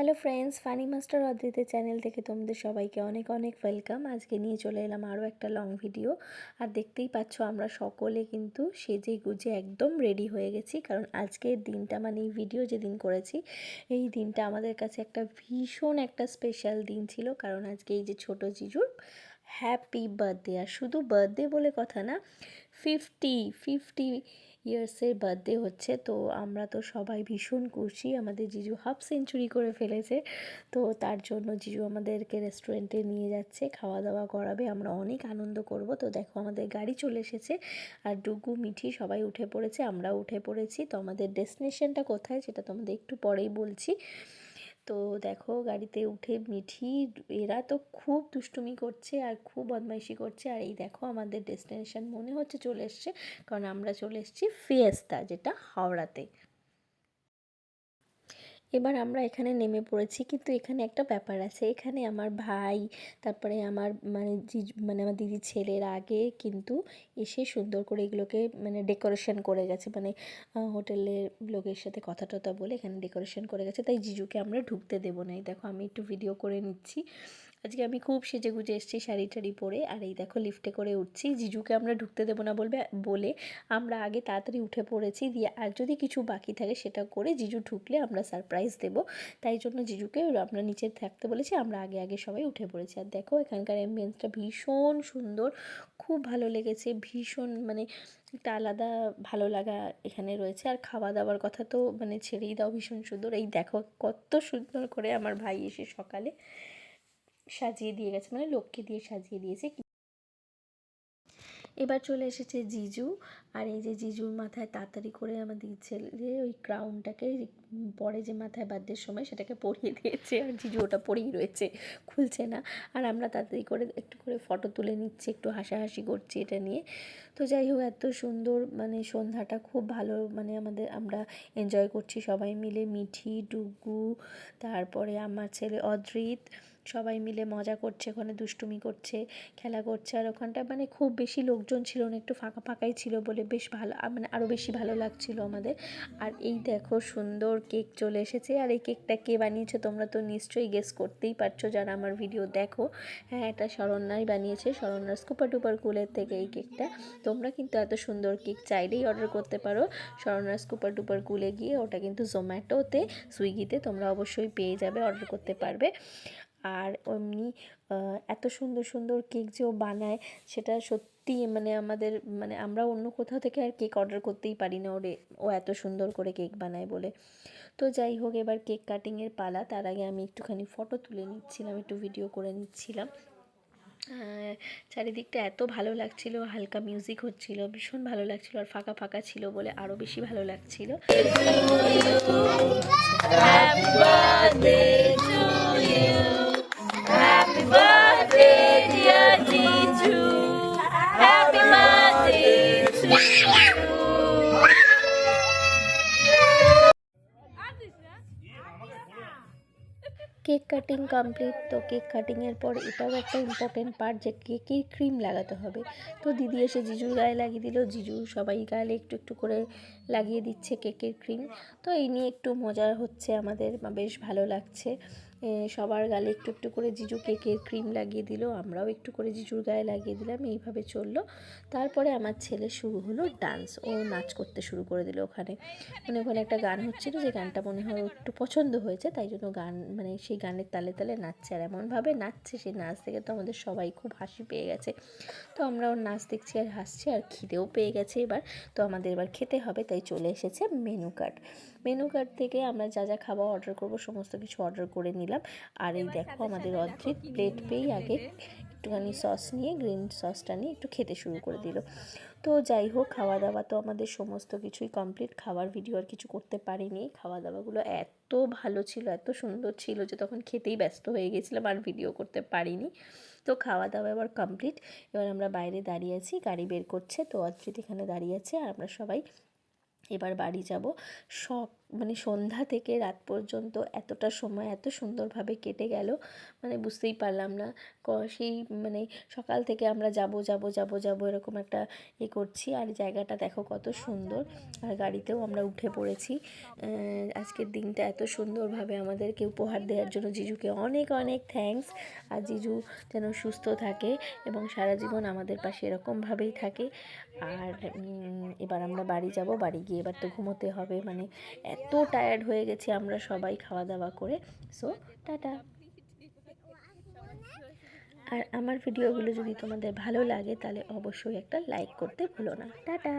Hello friends funny master অদ্রিতের channel থেকে তোমাদের সবাইকে অনেক অনেক ওয়েলকাম আজকে নিয়ে চলে এলাম আরও একটা লং ভিডিও আর দেখতেই পাচ্ছ আমরা সকলে কিন্তু সেজে গুজে একদম রেডি হয়ে গেছি। কারণ আজকের দিনটা মানে এই ভিডিও যেদিন করেছি, এই দিনটা আমাদের কাছে একটা ভীষণ একটা স্পেশাল দিন ছিল। কারণ আজকে এই যে ছোট জিজুর হ্যাপি বার্থডে আর শুধু বার্থডে বলে কথা না ফিফটি ফিফটি ইয়ার্সের বার্থডে হচ্ছে, তো আমরা তো সবাই ভীষণ খুশি। আমাদের জিজু হাফ সেঞ্চুরি করে ফেলেছে, তো তার জন্য জিজু আমাদেরকে রেস্টুরেন্টে নিয়ে যাচ্ছে খাওয়া দাওয়া করাবে। আমরা অনেক আনন্দ করব। তো দেখো, আমাদের গাড়ি চলে এসেছে আর ডুগু মিঠি সবাই উঠে পড়েছে, আমরাও উঠে পড়েছি। তো আমাদের ডেস্টিনেশনটা কোথায় সেটা তোমাদের একটু পরেই বলছি। তো দেখো গাড়িতে উঠে মিঠি, এরা তো খুব দুষ্টুমি করছে আর খুব বদমাইশি করছে। আর এই দেখো আমাদের ডেস্টিনেশন মনে হচ্ছে চলে এসছে, কারণ আমরা চলে এসেছি ফিয়েস্তা যেটা হাওড়াতে। এবার আমরা এখানে নেমে পড়েছি। কিন্তু এখানে একটা ব্যাপার আছে। এখানে আমার ভাই, তারপরে আমার মানে মানে আমার দিদি ছেলের আগে কিন্তু এসে সুন্দর করে এগুলোকে মানে ডেকোরেশন করে গেছে। মানে হোটেলের লোকের সাথে কথা টথা বলে এখানে ডেকোরেশন করে গেছে। তাই জিজুকে আমরা ঢুকতে দেবো না এই দেখো, আমি একটু ভিডিও করে নিচ্ছি। আজকে আমি খুব সেজে গুজে এসেছি শাড়ি টাড়ি পরে, আর এই দেখো লিফটে করে উঠছি। জিজুকে আমরা ঢুকতে দেবো না বলবে, বলে আমরা আগে তাড়াতাড়ি উঠে পড়েছি দিয়ে আর যদি কিছু বাকি থাকে সেটা করে জিজু ঢুকলে আমরা সারপ্রাইজ দেব। তাই জন্য জিজুকে আমরা নিচে থাকতে বলেছি, আমরা আগে আগে সবাই উঠে পড়েছি। আর দেখো এখানকার অ্যাম্বিয়েন্সটা ভীষণ সুন্দর, খুব ভালো লেগেছে, ভীষণ মানে একটা আলাদা ভালো লাগা এখানে রয়েছে। আর খাওয়া দাওয়ার কথা তো মানে ছেড়েই দাও, ভীষণ সুন্দর। এই দেখো কত সুন্দর করে আমার ভাই এসে সকালে সাজিয়ে দিয়ে গেছে মানে লোককে দিয়ে সাজিয়ে দিয়েছে। এবার চলে এসেছে জিজু, আর এই যে জিজুর মাথায় তাড়াতাড়ি করে আমাদের ছেলে ওই ক্রাউনটাকে পরে যে মাথায় বার্থডের সময় সেটাকে পরিয়ে দিয়েছে, আর জিজু ওটা পরেই রয়েছে, খুলছে না। আর আমরা তাড়াতাড়ি করে একটু করে ফটো তুলে নিচ্ছি, একটু হাসাহাসি করছি এটা নিয়ে। তো যাই হোক, এত সুন্দর মানে সন্ধ্যাটা খুব ভালো মানে আমাদের, আমরা এনজয় করছি সবাই মিলে, মিঠি, ডুগু, তারপরে আমার ছেলে অদ্রিত সবাই মিলে মজা করছে, ওখানে দুষ্টুমি করছে, খেলা করছে, আর ওখানটা মানে খুব বেশি লোকজন ছিল না, একটু ফাঁকা ফাঁকাই ছিল বলে বেশ ভালো মানে আরও বেশি ভালো লাগছিল আমাদের। আর এই দেখো সুন্দর কেক চলে এসেছে, আর এই কেকটা কে বানিয়েছে তোমরা তো নিশ্চয়ই গেস করতেই পারছ যারা আমার ভিডিও দেখো। হ্যাঁ এটা শরণ্যাই বানিয়েছে শরণ্যার স্কুপার টুপার কুলের থেকে এই কেকটা। তোমরা কিন্তু এত সুন্দর কেক চাইলেই অর্ডার করতে পারো। শরণ্যার স্কুপার টুপার কুলে গিয়ে ওটা কিন্তু জোম্যাটোতে সুইগিতে তোমরা অবশ্যই পেয়ে যাবে অর্ডার করতে পারবে। আর এমনি এত সুন্দর সুন্দর কেক যে ও বানায়, সেটা সত্যি মানে আমাদের মানে আমরা অন্য কোথাও থেকে আর কেক অর্ডার করতেই পারি না ওরে, ও এত সুন্দর করে কেক বানায় বলে। তো যাই হোক, এবার কেক কাটিংয়ের পালা, তার আগে আমি একটুখানি ফটো তুলে নিচ্ছিলাম, একটু ভিডিও করে নিচ্ছিলাম। চারিদিকটা এত ভালো লাগছিল, হালকা মিউজিক হচ্ছিল, ভীষণ ভালো লাগছিল, আর ফাঁকা ফাঁকা ছিল বলে আরও বেশি ভালো লাগছিল। Oh! কেক কাটিং কমপ্লিট তো কেক কাটিংয়ের পর এটাও একটা ইম্পর্টেন্ট পার্ট যে কেকে ক্রিম লাগাতে হবে। তো দিদি এসে জিজুর গায়ে লাগিয়ে দিল, জিজু সবাই গায়ে একটু একটু করে লাগিয়ে দিচ্ছে কেকের ক্রিম তো এই নিয়ে একটু মজা হচ্ছে আমাদের বেশ ভালো লাগছে। সবার গালে একটু একটু করে জিজু কেকের ক্রিম লাগিয়ে দিল, আমরাও একটু করে জিজুর গায়ে লাগিয়ে দিলাম, এইভাবে চলল। তারপরে আমার ছেলে শুরু হলো ডান্স ও নাচ করতে শুরু করে দিল ওখানে। মানে ওখানে একটা গান হচ্ছিল, যে গানটা মনে হয় একটু পছন্দ হয়েছে, তাই জন্য গান মানে সেই গানের তালে তালে নাচছে। আর এমনভাবে নাচছে সেই নাচ থেকে তো আমাদের সবাই খুব হাসি পেয়ে গেছে। তো আমরা ওর নাচ দেখছি আর হাসছি আর খিদেও পেয়ে গেছে এবার। তো আমাদের এবার খেতে হবে তাই চলে এসেছে মেনু কার্ড মেনু কার্ড থেকে আমরা যা যা খাবার অর্ডার করব সমস্ত কিছু অর্ডার করে নিলাম। আর এই দেখো আমাদের অর্ধেক প্লেট পেয়েই আগে একটুখানি সস নিয়ে গ্রিন সসটা নিয়ে একটু খেতে শুরু করে দিল। তো যাই হোক খাওয়া দাওয়া তো আমাদের সমস্ত কিছুই কমপ্লিট খাওয়ার ভিডিও আর কিছু করতে পারিনি। খাওয়া দাওয়াগুলো এত ভালো ছিল, এত সুন্দর ছিল যে তখন খেতেই ব্যস্ত হয়ে গেছিলাম, আর ভিডিও করতে পারিনি। তো খাওয়া দাওয়া এবার কমপ্লিট এবার আমরা বাইরে দাঁড়িয়ে আছি, গাড়ি বের করছে, তো অদ্রিত এখানে দাঁড়িয়ে আছে, আর আমরা সবাই এবার বাড়ি যাব। মানে সন্ধ্যা থেকে রাত পর্যন্ত এতটা সময়, এত সুন্দরভাবে কেটে গেল মানে বুঝতেই পারলাম না। সেই মানে সকাল থেকে আমরা যাব যাব যাব যাব এরকম একটা এ করছি। আর জায়গাটা দেখো কত সুন্দর। আর গাড়িতেও আমরা উঠে পড়েছি। আজকের দিনটা এত সুন্দরভাবে আমাদেরকে উপহার দেওয়ার জন্য জিজুকে অনেক অনেক থ্যাঙ্কস আর জিজু যেন সুস্থ থাকে এবং সারা জীবন আমাদের পাশে এরকমভাবেই থাকে। আর এবার আমরা বাড়ি যাব। বাড়ি গিয়ে এবার তো ঘুমোতে হবে। মানে এত টায়ার্ড হয়ে গেছি আমরা সবাই খাওয়া দাওয়া করে। So tata. আর আমার ভিডিওগুলো যদি তোমাদের ভালো লাগে, তাহলে অবশ্যই একটা লাইক করতে ভুলো না। টাটা।